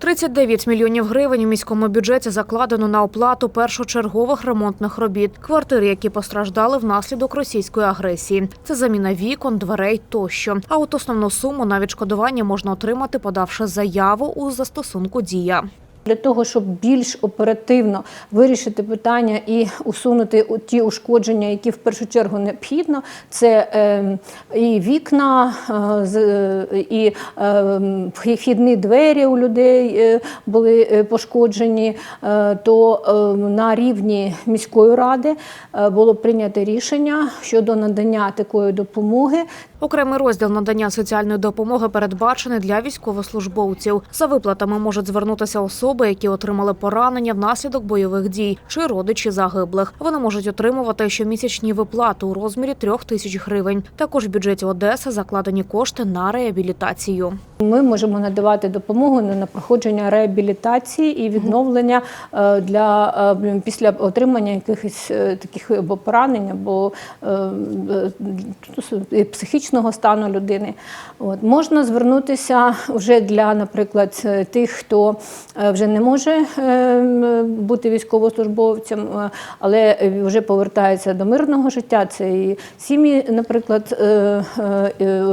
39 мільйонів гривень у міському бюджеті закладено на оплату першочергових ремонтних робіт, квартир, які постраждали внаслідок російської агресії. Це заміна вікон, дверей тощо. А от основну суму на відшкодування можна отримати, подавши заяву у застосунку Дія. Для того, щоб більш оперативно вирішити питання і усунути ті ушкодження, які в першу чергу необхідно, це е, і вікна, е, і е, вхідні двері у людей е, були е, пошкоджені, то е, на рівні міської ради було прийнято рішення щодо надання такої допомоги. Окремий розділ надання соціальної допомоги передбачений для військовослужбовців. За виплатами можуть звернутися особи, які отримали поранення внаслідок бойових дій, чи родичі загиблих. Вони можуть отримувати щомісячні виплати у розмірі трьох тисяч гривень. Також в бюджеті Одеси закладені кошти на реабілітацію. Ми можемо надавати допомогу на проходження реабілітації і відновлення е, для е, після отримання якихось е, таких або поранень, або психічного стану людини. От можна звернутися вже для, наприклад, тих, хто вже не може бути військовослужбовцем, але вже повертається до мирного життя. Це і сім'ї, наприклад,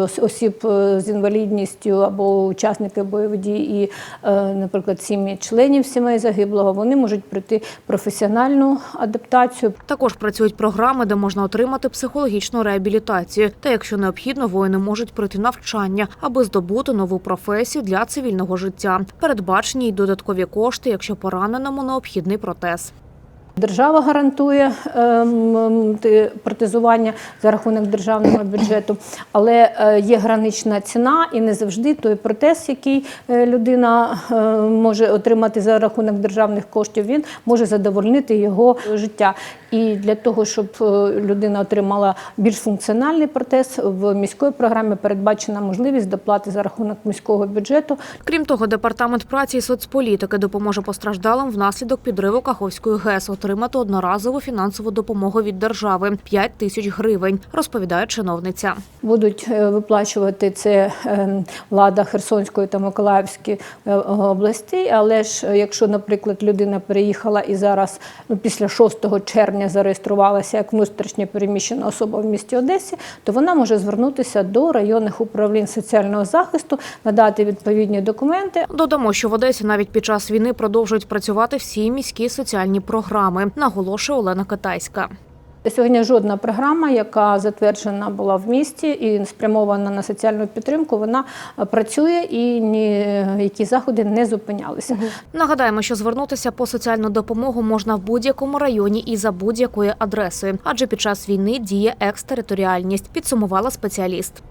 ос- осіб з інвалідністю або учасники бойових дій, і, е, наприклад, сім'ї членів сімей загиблого. Вони можуть пройти професіональну адаптацію. Також працюють програми, де можна отримати психологічну реабілітацію. Та якщо необхідно, воїни можуть пройти навчання, аби здобути нову професію для цивільного життя. Передбачені й додаткові кошти, якщо пораненому необхідний протез. Держава гарантує ем, протезування за рахунок державного бюджету, але е, є гранична ціна, і не завжди той протез, який е, людина е, може отримати за рахунок державних коштів, він може задовольнити його життя. І для того, щоб людина отримала більш функціональний протез, в міської програмі передбачена можливість доплати за рахунок міського бюджету Крім того, департамент праці і соцполітики допоможе постраждалим внаслідок підриву Каховської ГЕС отримати одноразову фінансову допомогу від держави 5 тисяч гривень, розповідає чиновниця. Будуть е, виплачувати це е, влада Херсонської та Миколаївської е, областей. Але ж якщо, наприклад, людина переїхала і зараз ну, після 6 червня зареєструвалася як внутрішньо переміщена особа в місті Одесі, то вона може звернутися до районних управлінь соціального захисту, надати відповідні документи. Додамо, що в Одесі навіть під час війни продовжують працювати всі міські соціальні програми, наголошує Олена Китайська. Сьогодні жодна програма, яка затверджена була в місті і спрямована на соціальну підтримку, вона е, працює і ніякі заходи не зупинялися. Нагадаємо, що звернутися по соціальну допомогу можна в будь-якому районі і за будь-якою адресою, адже під час війни діє екстериторіальність, підсумувала спеціаліст.